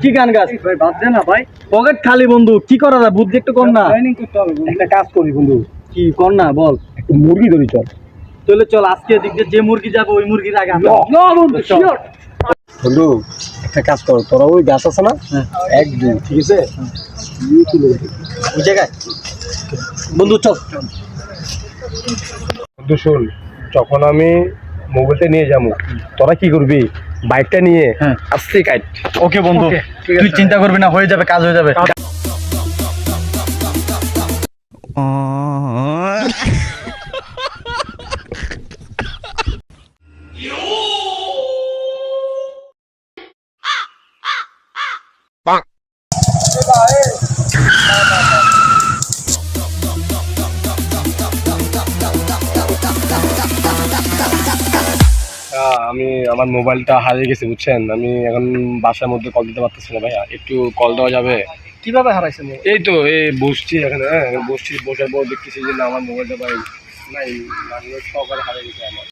কি গান গাছ ভাই না ভাই। পকেট খালি বন্ধু কি করা যায়? বুদ্ধি একটু কর না। একটা কাজ করি বন্ধু। কি কর না বল। একটু মুরগি ধরি চল। তাহলে চল আজকে দিক যে মুরগি যাবে ওই মুরগির আগে বন্ধু একটা কাজ কর তোরা ওই গাছ আছে না? হ্যাঁ। এক ঠিক আছে? ওই বন্ধু চল। শোন যখন আমি মোবাইলটা নিয়ে যাব তোরা কি করবি? বাইকটা নিয়ে আসছি কাইট। ওকে বন্ধু তুই চিন্তা করবি না হয়ে যাবে কাজ হয়ে যাবে। আমি আমার মোবাইলটা হারিয়ে গেছে বুঝছেন? আমি এখন বাসার মধ্যে কল দিতে পারতেছি না ভাইয়া। একটু কল দেওয়া যাবে? কীভাবে হারাইছেন এই তো এই বসছি এখানে হ্যাঁ বসছি বসার পর দেখতেছি যে না আমার মোবাইলটা ভাই নাই মানে সহকারে হারিয়ে গেছে আমার।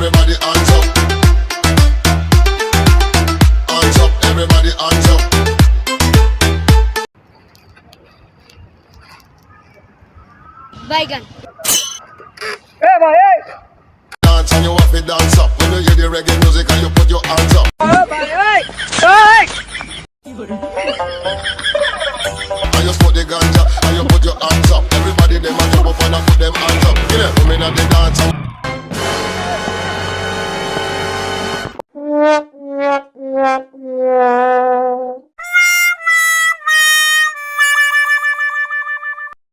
Everybody, up, up. Baigan. Dance and you have to dance up. When you hear the reggae music and you put your hands up. And you smoke the ganja and you put your hands up.